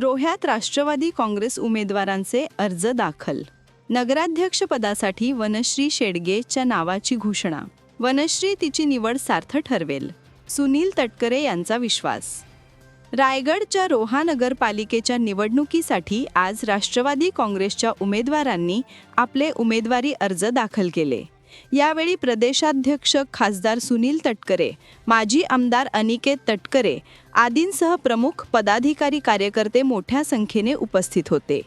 रोह्यात राष्ट्रवादी काँग्रेस उमेदवारांचे अर्ज दाखल. नगराध्यक्षपदासाठी वनश्री शेडगेच्या नावाची घोषणा. वनश्री तिची निवड सार्थ ठरवेल सुनील तटकरे यांचा विश्वास. रायगडच्या रोहा नगरपालिकेच्या निवडणुकीसाठी आज राष्ट्रवादी काँग्रेसच्या उमेदवारांनी आपले उमेदवारी अर्ज दाखल केले. यावेळी प्रदेशाध्यक्ष खासदार सुनील तटकरे माजी आमदार अनिकेत तटकरे आदींसह प्रमुख पदाधिकारी कार्यकर्ते मोठ्या संख्येने उपस्थित होते.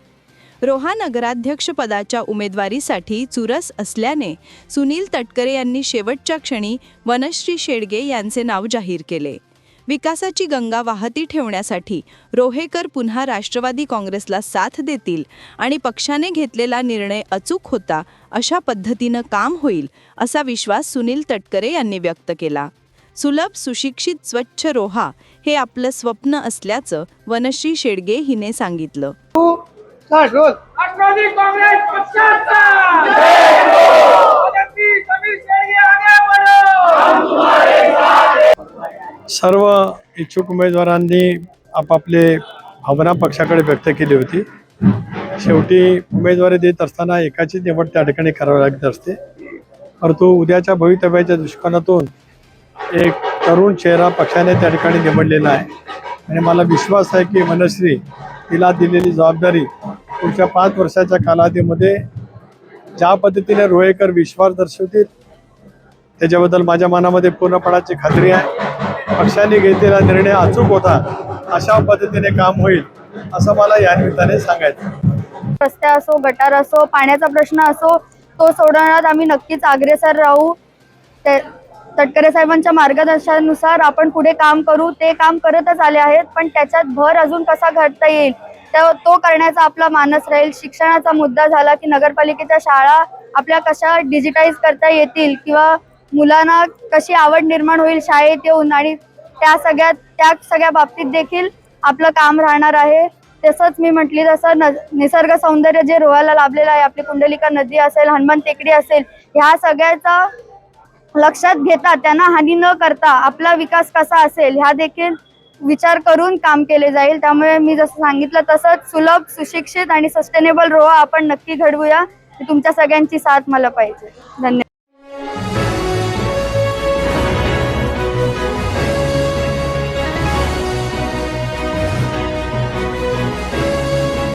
रोहा नगराध्यक्षपदाच्या उमेदवारीसाठी चुरस असल्याने सुनील तटकरे यांनी शेवटच्या क्षणी वनश्री शेडगे यांचे नाव जाहीर केले. विकासाची गंगा वाहती ठेवण्यासाठी रोहेकर पुन्हा राष्ट्रवादी काँग्रेसला साथ देतील आणि पक्षाने घेतलेला निर्णय अचूक होता अशा पद्धतीनं काम होईल असा विश्वास सुनील तटकरे यांनी व्यक्त केला. सुलभ सुशिक्षित स्वच्छ रोहा हे आपलं स्वप्न असल्याचं वनश्री शेडगे हिने सांगितलं. राष्ट्रवादी काँग्रेस पक्षाचा! सर्व इच्छुक उमेदवारांनी आपापले भावना पक्षाकडे व्यक्त केली होती. शेवटी उमेदवारी देत असताना एकाची निवड त्या ठिकाणी करावी लागत असते. परंतु उद्याच्या भवितव्याच्या दृष्टिकोनातून एक तरुण चेहरा पक्षाने त्या ठिकाणी निवडलेला आहे. आणि मला विश्वास आहे की मनश्री तिला दिलेली जबाबदारी पुढच्या पाच वर्षाच्या कालावधीमध्ये ज्या पद्धतीने रोहेकर विश्वास दर्शवतील त्याच्याबद्दल माझ्या मनामध्ये पूर्णपणाची खात्री आहे. पक्षाने घेतलेला निर्णय अचूक होता अशा पद्धतीने काम होईल असं मला या निमित्ताने सांगायचं रस्ते असो गटार असो पाण्याचा प्रश्न असो तो सोडवण्यात आम्ही नक्कीच अग्रेसर राहू. ते तटकरे साहेबांच्या मार्गदर्शनानुसार आपण पुढे काम करू. ते काम करतच आले आहेत पण त्याच्यात भर अजून कसा घडता येईल त्या- तो करण्याचा आपला मानस राहील. शिक्षणाचा मुद्दा झाला की नगरपालिकेच्या शाळा आपल्या कशा डिजिटाईज करता येतील किंवा मुलांना कशी आवड निर्माण होईल शाळेत येऊन आणि त्या सगळ्या त्या सगळ्या बाबतीत देखील आपलं काम राहणार आहे. तसंच मी म्हटली तसं न निसर्ग सौंदर्य जे रोहाला लाभलेलं आहे आपली कुंडलिका नदी असेल हनुमान टेकडी असेल ह्या सगळ्याचा लक्षात घेता त्यांना हानी न करता आपला विकास कसा असेल ह्या देखील विचार करून काम केले जाईल. त्यामुळे मी जसं सांगितलं तसंच सुलभ सुशिक्षित आणि सस्टेनेबल रोहा आपण नक्की घडवूया. तुमच्या सगळ्यांची साथ मला पाहिजे. धन्यवाद.